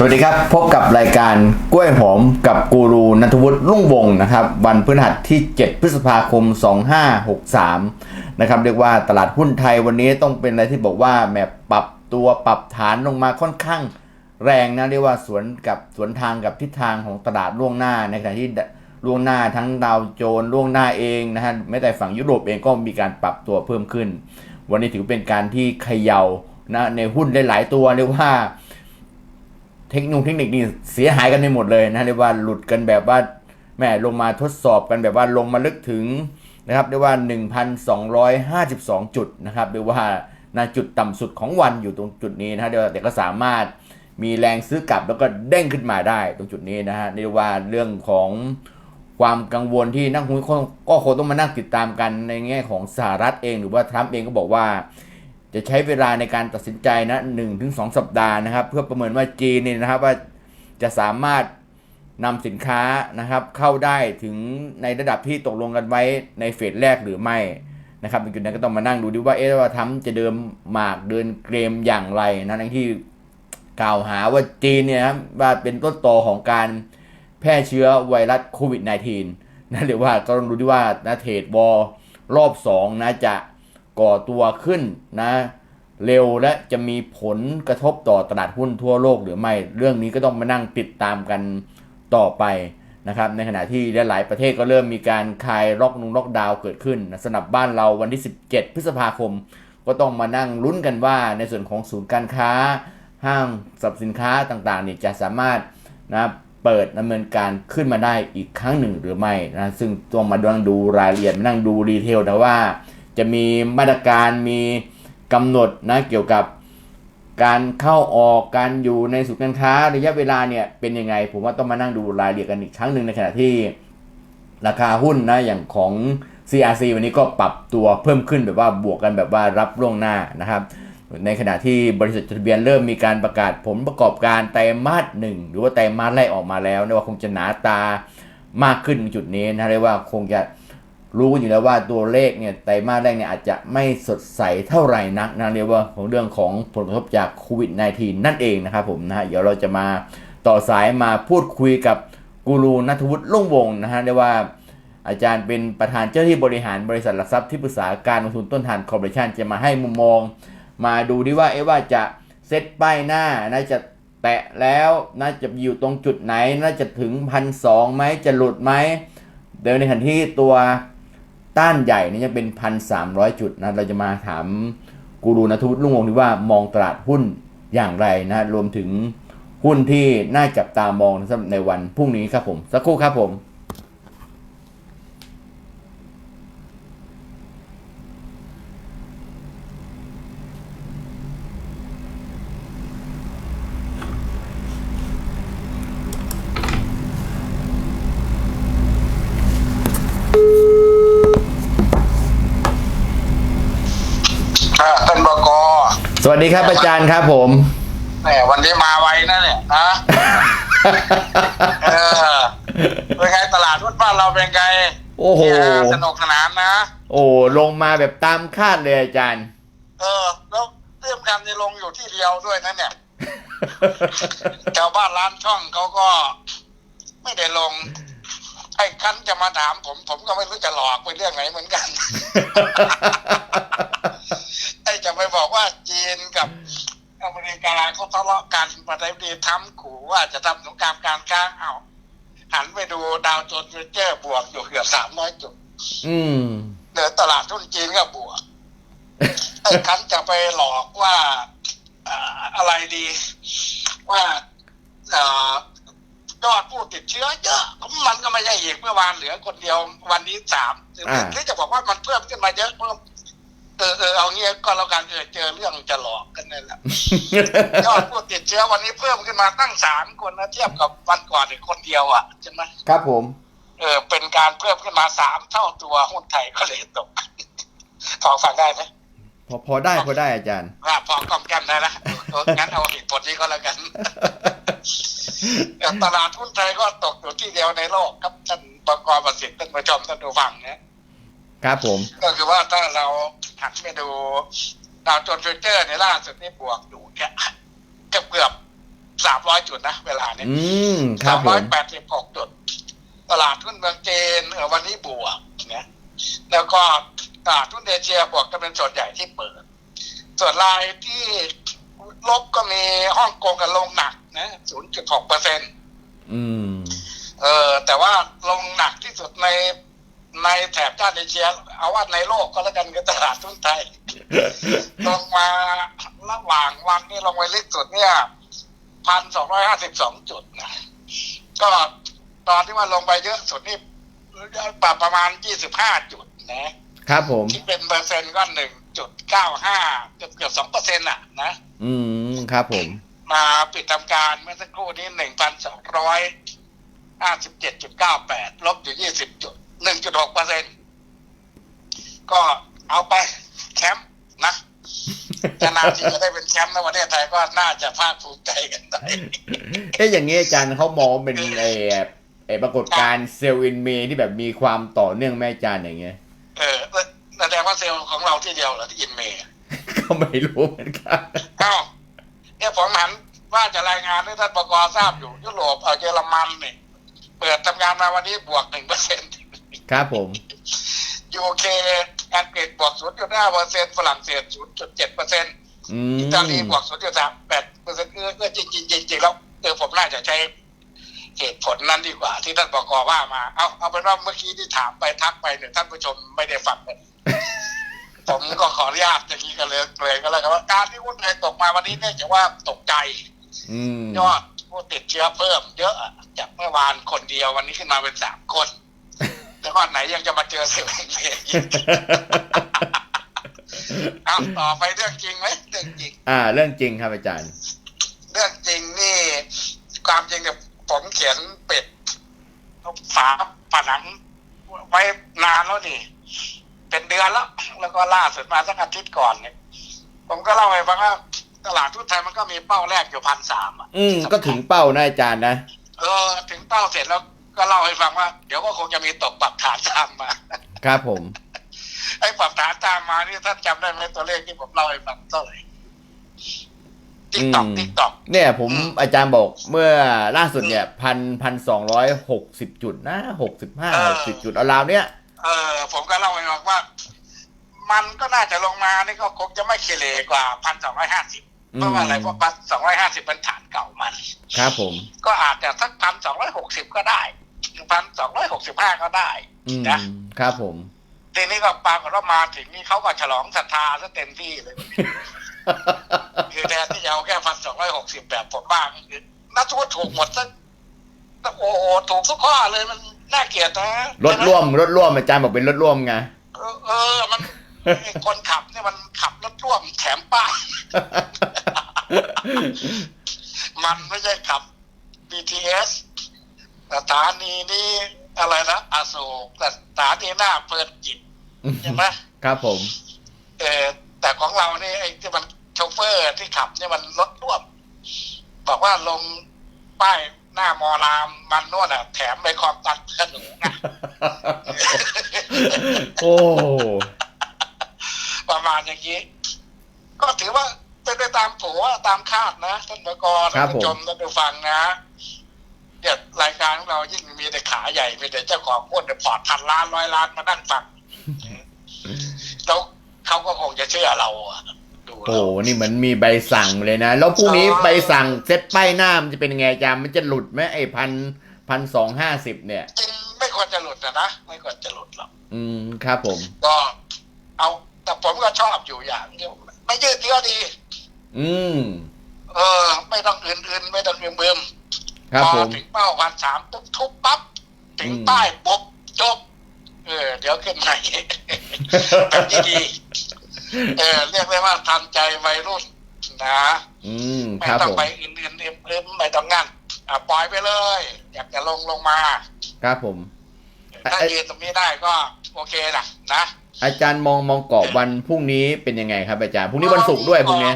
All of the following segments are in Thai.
สวัสดีครับ พบกับรายการกล้วยหอมกับกูรูนัทวุฒิรุ่งวงนะครับ วันพฤหัสที่ 7 พฤษภาคม 2563 นะครับ เรียกว่าตลาดหุ้นไทยวันนี้ต้องเป็นอะไรที่บอกว่าแมปรับตัวปรับฐานลงมาค่อนข้างแรงนะ เรียกว่าสวนกับสวนทางกับทิศทางของตลาดล่วงหน้าในขณะที่ล่วงหน้าทั้งดาวโจนส์ล่วงหน้าเองนะฮะแม้แต่ฝั่งยุโรปเองก็มีการปรับตัวเพิ่มขึ้น วันนี้ถือเป็นการที่เขย่านะในหุ้นหลาย ๆ ตัวเรียกว่า เทคโนโลยีเทคนิคนี่เสียหายกันไปหมดเลยนะเรียกว่าหลุดกันแบบว่าแม่ลงมาทดสอบกันแบบว่าลงมาลึกถึงนะครับเรียกว่า 1,252 จุดนะครับเรียกว่าณจุดต่ำสุดของวันอยู่ตรงจุดนี้นะฮะเดี๋ยวแต่ก็สามารถมีแรงซื้อกลับแล้วก็เด้งขึ้นมาได้ตรงจุดนี้นะฮะเรียกว่าเรื่องของความกังวลที่นักลงทุนก็คงต้องมานั่งติดตามกันในแง่ของสหรัฐเอง หรือว่าทรัมป์เองก็บอกว่า จะใช้เวลาในการตัดสินใจนะหนึ่งถึงสองสัปดาห์นะครับ เพื่อประเมินว่าจีนเนี่ยนะครับว่าจะสามารถนำสินค้านะครับเข้าได้ถึงในระดับที่ตกลงกันไว้ในเฟสแรกหรือไม่นะครับจุดนั้นก็ต้องมานั่งดูดิว่าเอ๊ะว่าทำจะเดิมหมากเดินเกรมอย่างไรนะทั้งที่กล่าวหาว่าจีนเนี่ยนะครับว่าเป็นต้นตอของการแพร่เชื้อไวรัสโควิด -19 นะหรือว่าก็ต้องดูดิว่านะเทรดวอลรอบ2นะจะ ก่อตัวขึ้นนะเร็วและจะมีผลกระทบต่อตลาดหุ้นทั่วโลกหรือไม่ เรื่องนี้ก็ต้องมานั่งติดตามกันต่อไปนะครับในขณะที่หลายประเทศก็เริ่มมีการคลายล็อกนุงล็อกดาวน์เกิดขึ้นนะสำหรับบ้านเราวันที่ 17 พฤษภาคม ก็ต้องมานั่งลุ้นกันว่าในส่วนของศูนย์การค้า ห้างสรรพสินค้าต่างๆเนี่ยจะสามารถนะเปิดดำเนินการขึ้นมาได้อีกครั้งหนึ่งหรือไม่นะซึ่งต้องมานั่งดูรายละเอียดมานั่งดูดีเทลนะว่า จะมีมาตรการมีกำหนดนะเกี่ยวกับการเข้าออกการอยู่ในศูนย์การค้าระยะเวลาเนี่ยเป็นยังไง ผมว่าต้องมานั่งดูรายละเอียดกันอีกครั้งหนึ่งในขณะที่ราคาหุ้นนะอย่างของ CRC วันนี้ก็ปรับตัวเพิ่มขึ้นแบบว่าบวกกันแบบว่ารับล่วงหน้านะครับ ในขณะที่บริษัทจดทะเบียนเริ่มมีการประกาศผลประกอบการไตรมาสหนึ่งหรือว่าไตรมาสแรกออกมาแล้วนะว่าคงจะหนาตามากขึ้นจุดนี้นะเรียกว่าคงจะ รู้อยู่แล้วว่าตัวเลขเนี่ยไตรมาสแรกเนี่ยอาจจะไม่สดใสเท่าไหร่นักนะเรียกว่าของเรื่องของผลกระทบจากโควิด -19 นั่นเองนะครับผมนะฮะเดี๋ยวเราจะมาต่อสายมาพูดคุยกับกูรูนัทวุฒิลุ่งวงนะฮะเรียกว่าอาจารย์เป็นประธานเจ้าที่บริหารบริษัทหลักทรัพย์ที่ปรึกษาการลงทุนต้นทานคอร์ปอเรชันจะมาให้มุมมอง มาดูดิว่าเอ๊ะว่าจะเซตป้ายหน้าน่าจะแตะแล้วน่าจะอยู่ตรงจุดไหน น่าจะถึงพันสองไหมจะหลุดไหมเดี๋ยวในขณะที่ตัว ต้านใหญ่นี่จะเป็นพันสามร้อยจุดนะเราจะมาถามกูรูนัทวุฒิลุงวงที่ว่ามองตลาดหุ้นอย่างไรนะรวมถึงหุ้นที่น่าจับตามองในวันพรุ่งนี้ครับผม สักครู่ครับผม อ่าท่านบก สวัสดีครับอาจารย์ครับผม แหมวันนี้มาไวนะเนี่ยฮะเออเป็นไงตลาดหุ้นบ้านเราเป็นไงโอ้โห เนี่ยสนุกสนานนะ โอ้ลงมาแบบตามคาดเลยอาจารย์ เออ แล้วเรื่องการจะลงอยู่ที่เดียวด้วยนะเนี่ยชาวบ้านร้านช่องเขาก็ ไม่ได้ลง ไอ้คันจะมาถามผม ผมก็ไม่รู้จะหลอกไปเรื่องไหนเหมือนกัน ไอ้จะไปบอกว่าจีนกับอเมริกาเขาทะเลาะกันประเทศดีทำขู่ว่าจะทำสงครามการค้าเอาหันไปดูดาวโจนส์ฟิวเจอร์บวกอยู่เกือบสามร้อยจุดอืมเดินตลาดทุนจีนก็บวกไอ้คันจะไปหลอกว่าอ่าอะไรดี ว่าอ่า ยอดผู้ติดเชื้อเยอะมันก็ไม่ใช่อีกเมื่อวานเหลือคนเดียววันนี้สามหรืออ่าที่จะบอกว่ามันเพิ่มขึ้นมาเยอะเพิ่มเออเออเอาเงี้ยก็แล้วกันเออเจอเรื่องจะหลอกกันนั่นแหละยอดผู้ติดเชื้อวันนี้เพิ่มขึ้นมาตั้งสามคนนะเทียบกับวันก่อนอีกคนเดียวอะใช่ไหมครับผม เออเป็นการเพิ่มขึ้นมาสามเท่าตัวหุ้นไทยก็เลยตกพอฟังได้ไหมพอพอได้พอได้อาจารย์ว่าพอกอมแก้มได้นะเอองั้นเอาเหตุผลนี้ก็แล้วกันแต่ตลาดหุ้นไทยก็ตกอยู่ที่เดียวในโลกครับท่านประกอบประสิทธิ์ท่านผู้ชมท่านผู้ฟังเนี่ยครับผม ก็คือว่าถ้าเราหันไปดูดาวโจนส์ฟิวเจอร์ในล่าสุดนี่บวกอยู่เนี่ยเกือบเกือบสามร้อยจุดนะเวลาเนี้ยอืมครับผร้อยมแปดสิบหกจุด ตลาดหุ้นเมืองจีนเออวันนี้บวกเนี่ยแล้วก็ตลาดหุ้นเอเชียบวกจะเป็นส่วนใหญ่ที่เปิด ส่วนรายที่ ลบก็มีฮ่องกงกับลงหนักนะศูนย์จุดหกเปอร์เซ็นต์อืมเออ แต่ว่าลงหนักที่สุดในในแถบชาติเอเชีย เอาว่าในโลกก็แล้วกันกับตลาดทุนไทย ลงมาระหว่างวันนี่ลงไปลึกสุดเนี่ยพันสองร้อยห้าสิบสองจุดนะก็ตอนที่ว่าลงไปเยอะสุดนี่ประมาณยี่สิบห้าจุดนะครับผมที่เป็นเปอร์เซ็นต์ก็หนึ่งจุดเก้าห้าเกือบเกือบสองเปอร์เซ็นต์อะนะ อืมครับผม มาปิดทำการเมื่อสักครู่นี้หนึ่งพันสองร้อยห้าสิบเจ็ดจุดเก้าแปดลบอยู่ยี่สิบจุดหนึ่งจุดหกเปอร์เซ็นก็เอาไปแคมป์นะจะนานที่จะได้เป็นแชมป์ในประเทศไทยก็น่าจะภาคภูมิใจกันได้เอ๊ะอย่างนี้อาจารย์เขามองเป็นไอ้ไอ้ปรากฏการณ์เซลล์อินเมที่แบบมีความต่อเนื่องแม่อาจารย์อย่างเงี้ย เออแสดงว่าเซลล์ของเราที่เดียวเหรอที่อินเมย์ ก็ไม่รู้เหมือนกันเอ้าเนี่ยผมหันว่าจะรายงานให้ท่านปกทราบอยู่ ยุโรปเอาเยอรมันเนี่ยเปิดทำงานมาวันนี้บวกหนึ่งเปอร์เซ็นต์ครับผมยูเคอังกฤษบวก0.5เปอร์เซ็นต์ฝรั่งเศส0.7เปอร์เซ็นต์อืมอิตาลีบวก0.38เปอร์เซ็นต์เออเออจริงจริงจริงๆแล้วเออผมน่าจะใช้เหตุผลนั้นดีกว่า ที่ท่านบกว่ามา เอาเอาเป็นว่าเมื่อกี้ที่ถามไปทักไปเนี่ยท่านผู้ชมไม่ได้ฟังเลย ผมก็ขออนุญาตอย่างนี้กันเลยเลยก็แล้วกันว่าการที่หุ้นไทยตกมาวันนี้เนื่องจากว่าตกใจอืมยอดผู้ติดเชื้อเพิ่ม เยอะอะจากเมื่อวานคนเดียววันนี้ขึ้นมาเป็นสามคนแล้วก็ไหนยังจะมาเจอเซลล์เองเอาต่อไปเรื่องจริงไหมเรื่องจริง อ่า เรื่องจริงครับอาจารย์ เรื่องจริงนี่ ความจริงเนี่ยผมเขียนเป็ดฝาผนังไว้นานแล้วนี่ เป็นเดือนแล้ว แล้วก็ล่าสุดมาสักอาทิตย์ก่อนเนี่ยผมก็เล่าให้ฟังว่าตลาดทุนไทยมันก็มีเป้าแรกอยู่พันสามอะอืมก็ถึงเป้านะอาจารย์นะเออ ถึงเป้าเสร็จแล้วก็เล่าให้ฟังว่า เดี๋ยวก็คงจะมีตกปรับฐานตามมา ครับผม ไอ้ปรับฐานตามมานี่ท่านจำได้ไหมตัวเลขที่ผมเล่าให้ฟังเท่าไหร่ติ๊กตอกอืมติ๊กตอกเนี่ยผมอืมอาจารย์บอกเมื่อล่าสุดเนี่ยพันพันสองร้อยหกสิบจุดนะหกสิบห้าหกสิบจุดเอาราวเนี้ย เออผมก็เล่าให้ฟังว่า มันก็น่าจะลงมานี่ก็คงจะไม่เคเลกว่าพันสองร้อยห้าสิบเพราะว่าอะไรเพราะพันสองร้อยห้าสิบเป็นฐานเก่ามัน ครับผม ก็อาจจะสักพันสองร้อยหกสิบก็ได้พันสองร้อยหกสิบห้าก็ได้อืมนะครับผมทีนี้ก็ปรากฏว่ามาถึงนี่เขาก็ฉลองศรัทธาซะเต็มที่เลยคือแทนที่จะเอาแค่พันสองร้อยหกสิบแบบผมบ้างคือนักทุนถูกหมดซะโอ้โหถูกทุกข้อเลยมัน น่าเกลียดนะรถร่วมรถร่วมอาจารย์บอกเป็นรถร่วมไงเออเออมันไอ้คนขับเนี่ยมันขับรถร่วมแถมป้าย มันไม่ใช่ขับ BTS สถานีนี้อะไรนะอโศกแต่สถานีหน้าเพลินจิตใช่ไหมครับผม เออแต่ของเรานี่ไอ้ที่มันโชเฟอร์ที่ขับเนี่ยมันรถร่วม บอกว่าลงป้าย หน้ามอรามมันนวดอะ แถมไปคลองตันขนุนอะโอ้ประมาณอย่างนี้ ก็ถือว่าเป็นไปตามผัวตามคาดนะท่านประกรครับท่านผู้ชผมมท่านผู้ฟังนะเดี๋ยวรายการของเรายิ่งมีแต่ขาใหญ่มีแต่เจ้าของหุ้นเนี่ยพอร์ตพันล้านร้อยล้านมานั่งฟังแล้วเขาก็คงจะเชื่อเรา อะดูโหแล้วนี่เหมือนมีใบสั่งเลยนะ แล้วพรุ่งนี้อ๋อใบสั่งเซ็ตป้ายหน้ามันจะเป็นยังไงอาจารย์มันจะหลุดไหมไอ้พันพันสองห้าสิบเนี่ย จริงไม่ควรจะหลุดนะนะ ไม่ควรจะหลุดหรอกอืมครับผม ก็เอาแต่ผมก็ชอบอยู่อย่างเดียวไม่ยืดเยื้อดี อืมเออ ไม่ต้องอื่นๆ ไม่ต้องเบิ่มๆครับพผอมถึงเป้าวันสามปุ๊บทุบปั๊บถึงอืมป้ายปุ๊บจบ เออ เดี๋ยวขึ้นใหม่แบบนี้ดี เออเรียกได้ว่าทันใจวัยรุ่นนะอืมไม่ครับต้องผมไปอื่นๆเอิ่มๆไม่ต้องงั้นอะปล่อยไปเลย อยากจะลงลงมา ครับผม ถ้าเอ้ยยืนตรงนี้ได้ก็โอเคนะนะอาจารย์มองมองกรอบวันพรุ่งนี้เป็นยังไงครับ อาจารย์พรุ่งนี้วันศุกร์ด้วยพรุ่งนี้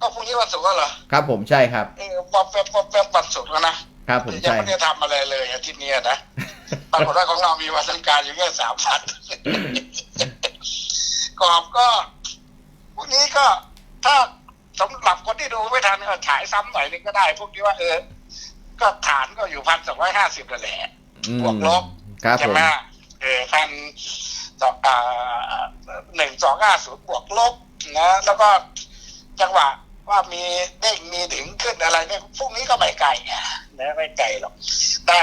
ก็พรุ่งนี้วันศุกร์ก็เหรอครับผมใช่ครับ เออวับแวบวับแวบวันศุกร์แล้วนะครับผมยังใช่ ไม่ได้ทำอะไรเลยอาทิตย์นี้นะปรากฏว่าของเรามีวันสงกรารอยู่แค่สามพัน กรอบก็พวกนี้ก็ถ้าสำหรับคนที่ดูไม่ทันนก็ฉายซ้ำหน่อยนึงก็ได้ พวกนี้ว่าเออ ก็ฐานก็อยู่พันสองร้อยห้าสิบนั่นแหละอืมบวกลบครับใช่ผมไหมเออพันสองอ่าหนึ่งสองห้าศูนย์บวกลบนะแล้วก็จังหวะว่ามีเด้งมีถึงขึ้นอะไรเนี่ยพวกนี้ก็ไม่ไกลนะไม่ไกลหรอกได้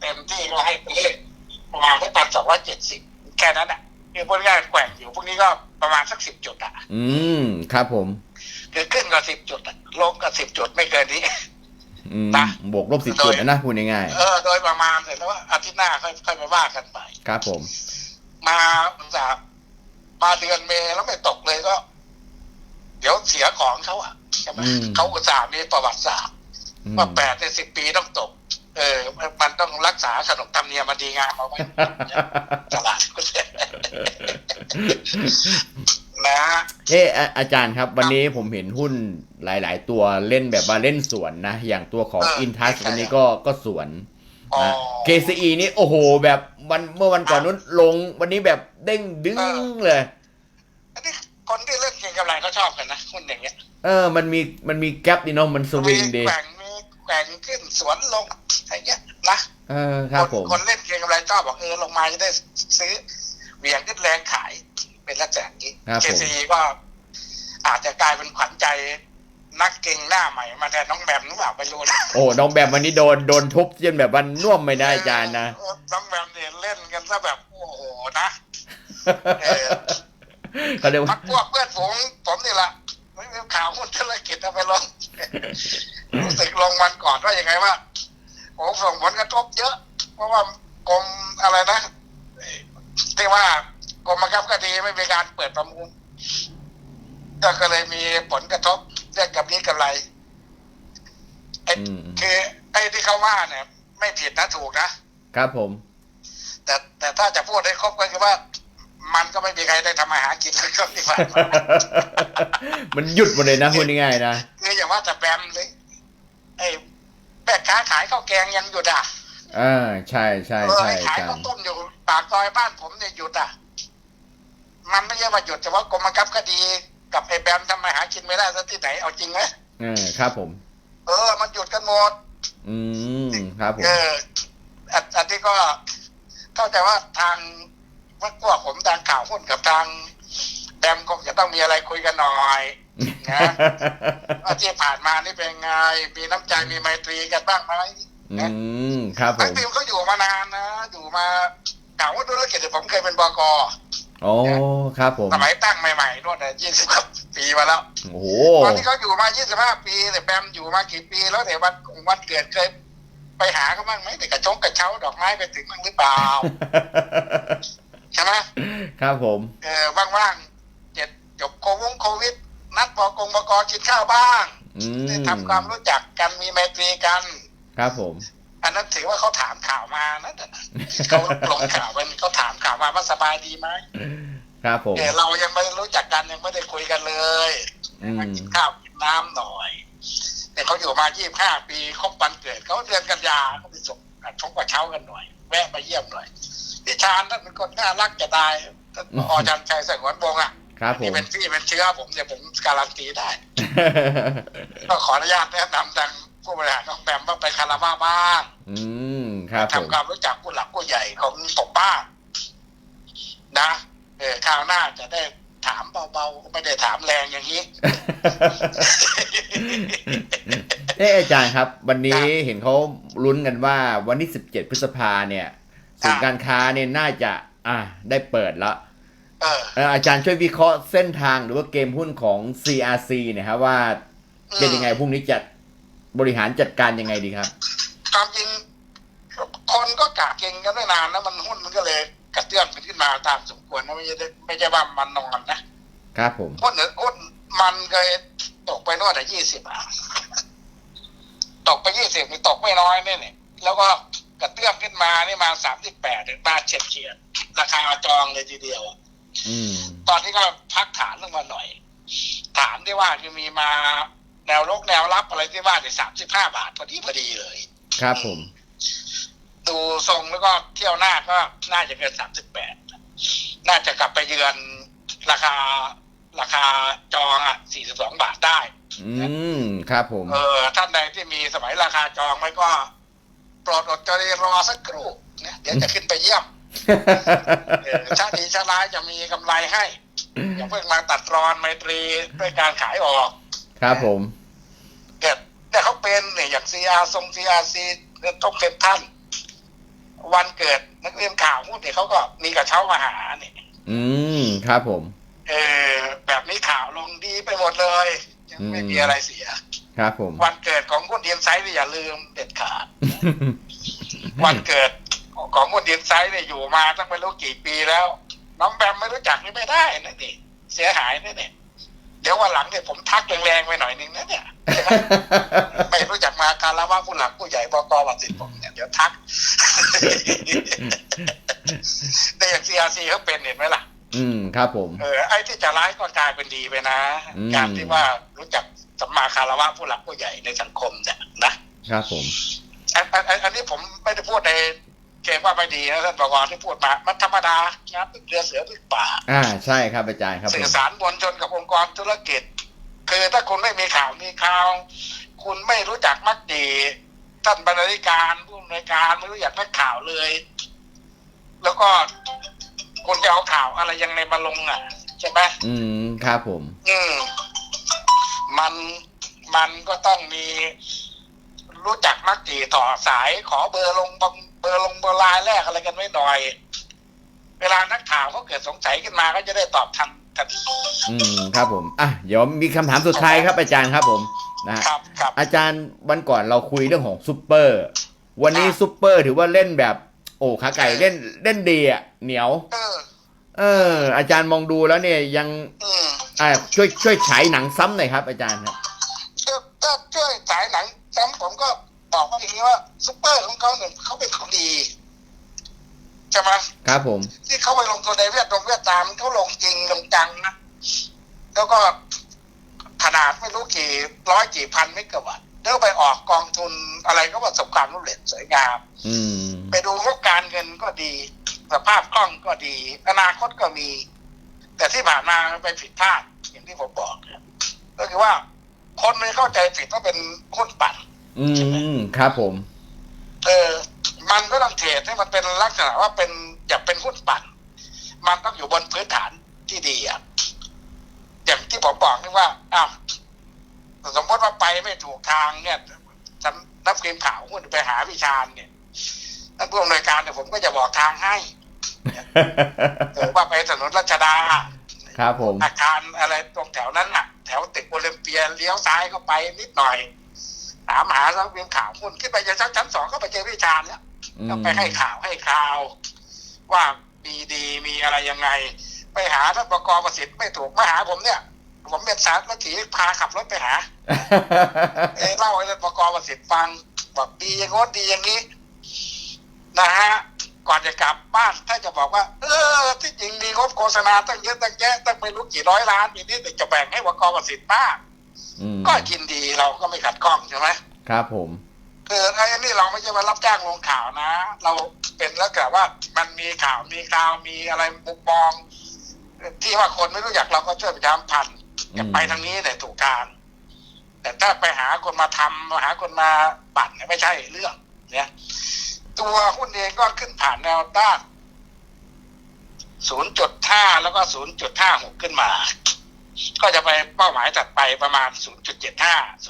เต็มที่ก็ให้ไปเลยประมาณพันสองร้อยเจ็ดสิบแค่นั้นอะ คือพวกนี้แกว่งอยู่พวกนี้ก็ประมาณสักสิบจุดอะ อืม ครับผม คือขึ้นก็สิบจุดอะลงก็สิบจุดไม่เกินนี้อืมนะบวกลบสิบจุดนะนะพูดง่ายเออโดยประมาณเสร็จแล้วว่าอาทิตย์หน้าค่อยค่อยมาว่ากันไปๆครับผม มาจากมาเดือนเมษแล้วไม่ตกเลยก็ เดี๋ยวเสียของเขาอะใช่ไหมอืมเขาอุตส่าห์มีประวัติศาสตร์อืมว่าแปดในสิบปีต้องตก เออ มันต้องรักษาขนบธรรมเนียมมันดีงามเอาไว้ฉลาดก็เสร็จนะเอออาอาจารย์ครับ วันนี้ผมเห็นหุ้นหลาย ๆ ตัวเล่นแบบว่าเล่นสวนนะ อย่างตัวของเอออินทัสใช่วันนี้ก็ก็สวนอ๋อนะ KCE นี่โอ้โห แบบวันเมื่อวันก่อนนู้นลง วันนี้แบบเด้งดึงเออเลยอันนี้คนที่เล่นเก็งกำไรเขาชอบกันนะหุ้นอย่างเงี้ยเออ มันมีมันมีแกลบดีเนาะมันสวิงดีมีแกว่งมี แกว่งขึ้นสวนลงอะไรเงี้ยนะเออครับผมนคนเล่นเก็งกำไรชอบบอกเออลงมาจะได้ซื้อเหวี่ยงขึ้นแรงขายเป็นลักษณะนี้ครับเคผมซีก็อาจจะกลายเป็นขวัญใจนักเก่งหน้าใหม่มาแทนน้องแบมหรือเปล่าไม่รู้นะโอ้น้องแบบวันนี้โดนโดนทุบจนแบบวันน่วมไม่ได้อาจารย์นะเออน้องแบมเนี่ยเล่นกันซะแบบโอ้โหนะเออเขาเรียกพัว่ากพวกเพื่อนฝูงผมนี่แหละ ไม่มีข่าวหุ้นธุรกิจเอาไปลงรู้สึกลงวันก่อนว่ายังไงว่าโอ้ส่งผลกระทบเยอะ เพราะว่ากรมอะไรนะเอ่อที่ว่ากรมบังคับคดีไม่มีการเปิดประมูลก็ก็เลยมีผลกระทบเรื่องกับนี้กับไรไอ้อืมคือไอ้ที่เขาว่าเนี่ย ไม่ผิดนะถูกนะครับผม แต่แต่ถ้าจะพูดให้ครบก็คือว่า มันก็ไม่มีใครได้ทำอาหารกินเลยก็ที่ผ่านมามันหยุดหมดเลยนะพูดง่ายๆนะคืออย่าว่าแต่แบมเลยไอ้แม่ค้าขายข้าวแกงยังหยุดอะอ่าใช่ใช่เออใช่ไอ้ขายอาจารข้าวย์ต้มอยู่ปากซอยบ้านผมเนี่ยหยุดอะ มันไม่ใช่ว่าหยุดแต่ว่ากรมบังคับคดี กับไอ้แบมทำมาหากินไม่ได้ซะที่ไหนเอาจริงไหมเออครับผม เออ มันหยุดกันหมดอืมครับผมเอออันอันนี้ก็เข้าใจว่าทาง ว่าพวกผมทางข่าวหุ้นกับทางแบมคงจะต้องมีอะไรคุยกันหน่อยนะว่าที่ผ่านมานี่เป็นไง มีน้ำใจมีไมตรีกันบ้างไหมอืนะมครับผทั้งมทีมเขาอยู่มานานนะอยู่มาถามว่าธุรกิจเนี่ยผมเคยเป็นบกโอ้ครับผมสมัยตั้งใหม่ๆนู่นน่ะยี่สิบปีมาแล้วโอ้โหตอนที่เขาอยู่มายี่สิบห้าปีแต่แบมอยู่มากี่ปีแล้วแต่วันวันเกิดเคยไปหาเขาบ้างไหมแต่กระชงกระเช้าดอกไม้ไปถึงบ้างหรือเปล่า ใช่ไหมครับผมเออว่างๆเจ็ดจบโควงโควิด นัดบอกงบกกินข้าวบ้างอืมได้ทำความรู้จักกันมีไมตรีกัน ครับผม อันนั้นถือว่าเขาถามข่าวมานะแต่เขาลงข่าวมันเขาถามข่าวมาว่าสบายดีไหมครับผมเออเรายังไม่รู้จักกันยังไม่ได้คุยกันเลยอืมมากินข้าวกินน้ำหน่อย แต่เขาอยู่มายี่ห้าปีครบวันเกิดเขาเดือนกันยาเขาไปส่งชงกระเช้ากันหน่อย แวะมาเยี่ยมหน่อย พี่ชาญนั่นเป็นคนน่ารักจะตายท่านอจันชัยสงวนวงศ์อะครับผนี่มเป็นพี่เป็นเชื้อผมเนี่ยผมการันตีได้ ก็ขออนุญาตแนะนำทางผู้บริหารของแบมว่าไปคาราบาบ้างอืมครับผมทำความรู้จักผู้หลักผู้ใหญ่ของตกบ้านนะเออคราวหน้าจะได้ถามเบาๆไม่ได้ถามแรงอย่างนี้ เอออาจารย์ครับ วันนี้เห็นเขาลุ้นกันว่าวันที่ 17 พฤษภาเนี่ย ศูนย์การค้าเนี่ยน่าจะ อ่า ได้เปิดแล้วเออเอ่ออาจารย์ช่วยวิเคราะห์เส้นทางหรือว่าเกมหุ้นของ CRC เนะครับว่าเป็นยังไงพรุ่งนี้จะบริหารจัดการยังไงดีครับความจริงคนก็กะเก่งกันได้นานแล้วมันหุ้นมันก็เลยกระเตื้อนขึ้นมาตามสมควรนะไม่ใช่ไม่ใช่ว่ามันนอนนะครับผมหุ้นเนี่ยหุ้นมันเคยตกไปโน่นแต่ยี่สิบอะตกไปยี่สิบนี่ตกไม่น้อยเนี่ยเนี่ยแล้วก็ กระเตื้องขึ้นมานี่มาสามสิบแปดบาทเฉียดเฉียดๆราคาจองเลยทีเดียวอะอืมตอนนี้ก็พักฐานลงมาหน่อย ฐานที่ว่าจะมีมาแนวลกแนวรับอะไรที่ว่าเนี่ยสามสิบห้าบาทพอดีพอดีเลย ครับผม ดูทรงแล้วก็เที่ยวหน้าก็น่าจะเกินสามสิบแปดน่าจะกลับไปเยือนราคาราคาจองอะสี่สิบสองบาทได้ อืม ครับผม เออ ท่านใดที่มีสมัยราคาจองไว้ก็ โปรดอดใจรอสักครู่เนี่ยเดี๋ยวจะขึ้นไปเยี่ยมเออชาดีชาร้ายจะมีกำไรให้ อย่าเพิ่งมาตัดรอนไมตรีด้วยการขายออก ครับผมเกิดแต่เขาเป็นเนี่ยอย่างซีอาทรงซีอาซีต้องเป็นท่าน วันเกิดนักเรียนข่าวพูดเนี่ยเขาก็มีกระเช้ามาหาเนี่ยอืมครับผม เออแบบนี้ข่าวลงดีไปหมดเลย ยังไม่มีอะไรเสีย ครับผม วันเกิดของคุณเดียนไซด์เนี่ยอย่าลืมเด็ดขาด วันเกิดของคุณเดียนไซด์เนี่ยอยู่มาตั้งไม่รู้กี่ปีแล้ว น้องแบมไม่รู้จักนี่ไม่ได้นะนี่เสียหายนะเนี่ยเดี๋ยววันหลังเนี่ยผมทักแรงๆไปหน่อยนึงนะเนี่ยไม่รู้จักมาการละว่าผู้หลักผู้ใหญ่บกวัดสิทธิ์ผมเนี่ยเดี๋ยวทักแต่อย่างซีอาซีเขาเป็นเห็นไหมล่ะ อืมครับผม เออไอ้ที่จะร้ายก็กลายเป็นดีไปนะอืมการที่ว่ารู้จัก สัมมาคารวะผู้หลักผู้ใหญ่ในสังคมเนี่ยนะครับผมอันอันอันอันนี้ผมไม่ได้พูดในเกมว่าไม่ดีนะท่านบกที่พูดมา มันธรรมดานะพึ่งเรือเสือพึ่งป่า อ่าใช่ครับอาจารย์ครับผสื่อมสารมวลชนกับองค์กรธุรกิจ คือถ้าคุณไม่มีข่าวมีข่าว คุณไม่รู้จักมักดีท่านบรรณาธิการผู้อำนวยการไม่รู้จักนักข่าวเลย แล้วก็คุณจะเอาข่าวอะไรยังไงมาลงอะใช่ไหมอืมครับผม อืม มันมันก็ต้องมีรู้จักมักจีต่อสายขอเบอร์ลงบังเบอร์ลงเบอร์ไลน์แรกอะไรกันไว้หน่อย เวลานักข่าวเขาเกิดสงสัยขึ้นมาก็จะได้ตอบทันทันทีอืมครับผมอะเดี๋ยวมีคำถามสุดท้ายครับอาจารย์ครับผมนะฮะครับครับอาจารย์วันก่อนเราคุยเรื่องของซูเปอร์ วันนี้ครับซูเปอร์ถือว่าเล่นแบบ โอ้ขาไก่เล่นเล่นดีอะเหนียว เออเออ อาจารย์มองดูแล้วเนี่ยยังอืมอ่าช่วยช่วยฉายหนังซ้ำหน่อยครับ อาจารย์ครับถ้าถ้าช่วยสายหนังซ้ำผมก็บอกว่าอย่างนี้ว่าซุปเปอร์ของเขาเนี่ยเขาเป็นของดีใช่ไหมครับผม ที่เขาไปลงตัวในเวียดนามเวียดนามเขาลงจริงลงจังนะแล้วก็ขนาดไม่รู้กี่ร้อยกี่พันไม่กะวัตต์แล้วไปออกกองทุนอะไรก็ประสบความสำเร็จสวยงาม อืม ไปดูงบการเงินก็ดี สภาพคล่องก็ดี อนาคตก็มี แต่ที่ผ่านมาไปผิดพลาดอย่างที่ผมบอกเนี่ยก็คือว่า คนไม่เข้าใจผิดว่าเป็นหุ้นปั่นอืมครับผม เออมันก็ต้องเทรดให้มันเป็นลักษณะว่าเป็นอย่าเป็นหุ้นปั่น มันต้องอยู่บนพื้นฐานที่ดีอะอย่างที่ผมบอกนี่ว่าอ้าวสมมติว่าไปไม่ถูกทางเนี่ยฉันนับเกมข่าวหุ้นไปหาวิชาญเนี่ยท่านผู้อำนวยการเนี่ยผมก็จะบอกทางให้ เออว่าไปถนนรัชดา ครับผม อาคารอะไรตรงแถวนั้นน่ะ แถวตึกโอลิมเปียเลี้ยวซ้ายเข้าไปนิดหน่อยถามหาแล้วเวียนข่าวหุ้นขึ้นไปจากชั้นสองก็ไปเจอวิชาญแล้วอืมก็ไปให้ข่าวให้ข่าว ว่ามีดีมีอะไรยังไง ไปหาท่านประกอบประสิทธิ์ไม่ถูกมาหาผมเนี่ย ผมเป็นสารมาถีพาขับรถไปหาเอ้เล่าให้ท่านประกอบประสิทธิ์ฟังบอกดีอย่างงดดีอย่างนี้ นะฮะ ก่อนจะกลับบ้านถ้าจะบอกว่า เออ ที่จริงมีงบโฆษณาตั้งเยอะตั้งแยะตั้งไม่รู้กี่ร้อยล้านทีนี้แต่จะแบ่งให้ประกอบประสิทธิ์บ้างอืมก็ยินดีเราก็ไม่ขัดข้องใช่ไหมครับผมคือไอ้นี่เราไม่ใช่ว่ารับจ้างลงข่าวนะ เราเป็นแล้วแต่ว่ามันมีข่าวมีข่าวมีอะไรมุมมอง ที่ว่าคนไม่รู้จักเราก็ช่วยประชาสัมพันธ์อย่าไปทางนี้เนี่ยถูกทางแต่ถ้าไปหาคนมาทำมาหาคนมาปั่นเนี่ยไม่ใช่เรื่อง เนี่ย ตัวหุ้นเองก็ขึ้นผ่านแนวต้าน 0.5 แล้วก็ 0.56 ขึ้นมา ก็จะไปเป้าหมายถัดไปประมาณ 0.75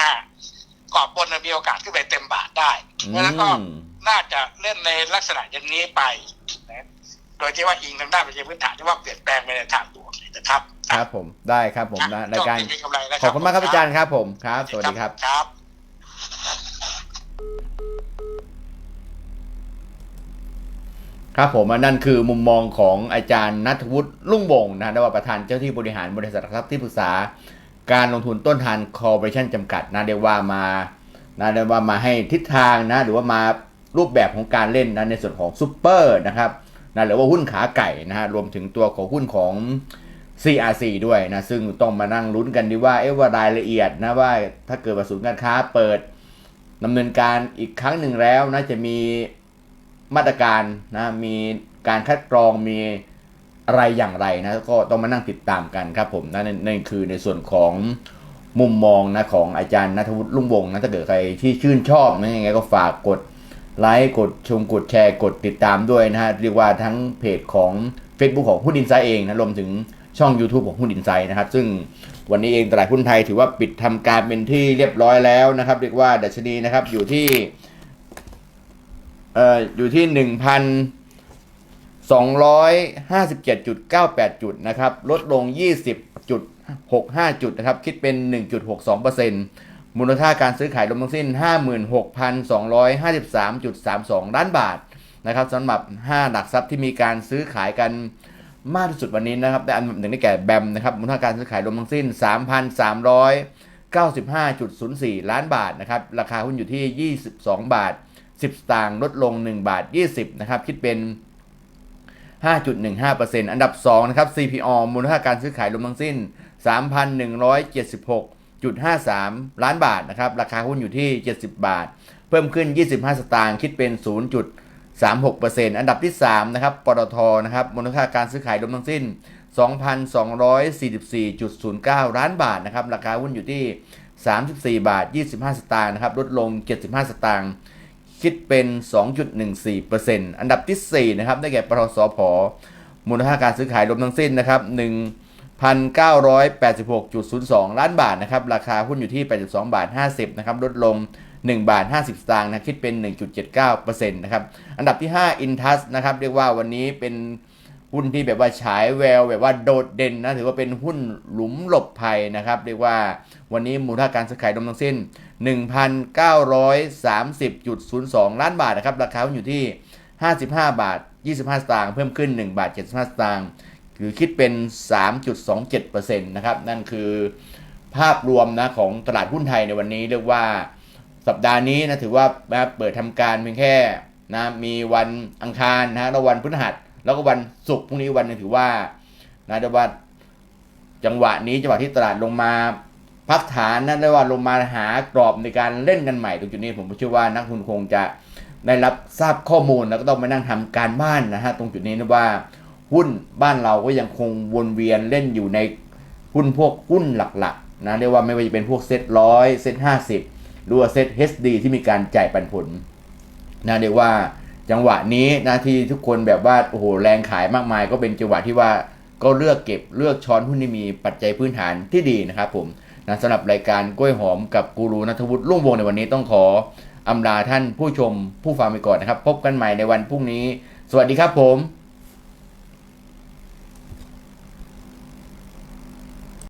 0.85 กรอบบนมีโอกาสขึ้นไปเต็มบาทได้ เพราะฉะนั้นก็อืมน่าจะเล่นในลักษณะอย่างนี้ไปนะโดยที่ว่าอิงทางด้านปัจจัยพื้นฐานที่ว่าเปลี่ยนแปลงไปในทางบวกนะครับ ครับผมได้ครับผมนะรายการโชคดีมีกำไรนะขอบคุณมากครับอาจารย์ครับผมครับ สวัสดีครับ ครับผมนั่นคือมุมมองของอาจารย์นัทวุฒิลุ่งวงนะได้ว่าประธานเจ้าที่บริหารบริษัทหลักทรัพย์ที่ปรึกษา การลงทุนต้นทานคอร์ปอเรชั่นจำกัดนะเรียกว่ามานะเรียกว่ามาให้ทิศทางนะหรือว่ามารูปแบบของการเล่นนะในส่วนของซูเปอร์นะครับนะหรือว่าหุ้นขาไก่นะฮะรวมถึงตัวของหุ้นของ CRC ด้วยนะซึ่งต้องมานั่งลุ้นกันดีว่าเอ๊ะว่ารายละเอียดนะว่าถ้าเกิดว่าศูนย์การค้าเปิดดำเนินการอีกครั้งหนึ่งแล้วนะจะมี มาตรการนะมีการคัดกรองมีอะไรอย่างไรนะก็ต้องมานั่งติดตามกันครับผมนะนั่นนั่นคือในส่วนของมุมมองนะของอาจารย์นัทวุฒิลุ่งวงนะถ้าเกิดใครที่ชื่นชอบนะยังไงก็ฝากกดไลค์กดชมกดแชร์กดติดตามด้วยนะฮะเรียกว่าทั้งเพจของ Facebook ของหุ้นอินไซเองนะรวมถึงช่อง YouTube ของหุ้นอินไซนะครับ ซึ่งวันนี้เองตลาดหุ้นไทยถือว่าปิดทำการเป็นที่เรียบร้อยแล้วนะครับ เรียกว่าดัชนีนะครับอยู่ที่ เอ่ออยู่ที่หนึ่งพัน257.98 จุดนะครับ ลดลง 20.65 จุดนะครับ คิดเป็น 1.62%มูลค่าการซื้อขายรวมทั้งสิ้น 56,253.32 ล้านบาทนะครับสำหรับ 5 หลักทรัพย์ที่มีการซื้อขายกันมากที่สุดวันนี้นะครับแต่อันดับหนึ่งได้แก่แบมนะครับมูลค่าการซื้อขายรวมทั้งสิ้น 3,395.04 ล้านบาทนะครับราคาหุ้นอยู่ที่ 22 บาท 10 สตางค์ลดลง 1 บาท 20 นะครับ คิดเป็น 5.15%อันดับ 2 นะครับ CPO มูลค่าการซื้อขายรวมทั้งสิ้น 3,176.53 ล้านบาทนะครับ ราคาหุ้นอยู่ที่ 70 บาท เพิ่มขึ้น 25 สตางค์ คิดเป็น 0.36%อันดับที่ 3 นะครับ ปตท นะครับ มูลค่าการซื้อขายรวมทั้งสิ้น 2,244.09 ล้านบาทนะครับ ราคาหุ้นอยู่ที่ 34 บาท 25 สตางค์ นะครับ ลดลง 75 สตางค์ คิดเป็น 2.14%อันดับที่ 4 นะครับ ได้แก่ปตทสพมูลค่าการซื้อขายรวมทั้งสิ้นนะครับ 1,986.02 ล้านบาทนะครับ ราคาหุ้นอยู่ที่ 82 บาท 50 นะครับ ลดลง 1 บาท 50 สตางค์นะ คิดเป็น 1.79%นะครับ อันดับที่ 5 Intus นะครับ เรียกว่าวันนี้เป็นหุ้นที่แบบว่าฉายแววแบบว่าโดดเด่นนะ ถือว่าเป็นหุ้นหลุมหลบภัยนะครับ เรียกว่าวันนี้มูลค่าการซื้อขายรวมทั้งสิ้น 1,930.02 ล้านบาทนะครับ ราคาอยู่ที่ 55 บาท 25 สตางค์เพิ่มขึ้น 1 บาท 75 สตางค์คือคิดเป็น 3.27%นะครับ นั่นคือภาพรวมนะของตลาดหุ้นไทยในวันนี้เรียกว่าสัปดาห์นี้นะถือว่านะเปิดทำการเพียงแค่นะมีวันอังคารนะแล้ววันพฤหัส แล้วก็วันศุกร์พรุ่งนี้วันนึงถือว่านะเรียกว่าจังหวะนี้จังหวะที่ตลาดลงมา พักฐานนั่นเรียกว่าลงมาหากรอบในการเล่นกันใหม่ตรงจุดนี้ผมเชื่อว่านักทุนคงจะได้รับทราบข้อมูลแล้วก็ต้องไปนั่งทำการบ้านนะฮะตรงจุดนี้นะว่าหุ้นบ้านเราก็ยังคงวนเวียนเล่นอยู่ในหุ้นพวกหุ้นหลักๆนะเรียกว่าไม่ว่าจะเป็นพวกเซ็ตร้อยเซ็ตห้าสิบหรือว่าเซ็ต HD ที่มีการจ่ายปันผลนะเรียกว่าจังหวะนี้นะที่ทุกคนแบบว่าโอ้โหแรงขายมากมาย ก็เป็นจังหวะที่ว่าก็เลือกเก็บเลือกช้อนหุ้นที่มีปัจจัยพื้นฐานที่ดีนะครับผม นะสำหรับรายการกล้วยหอมกับกูรูนัทวุฒิลุ่งวงในวันนี้ต้องขออำลาท่านผู้ชมผู้ฟังไปก่อนนะครับ พบกันใหม่ในวันพรุ่งนี้ สวัสดีครับผม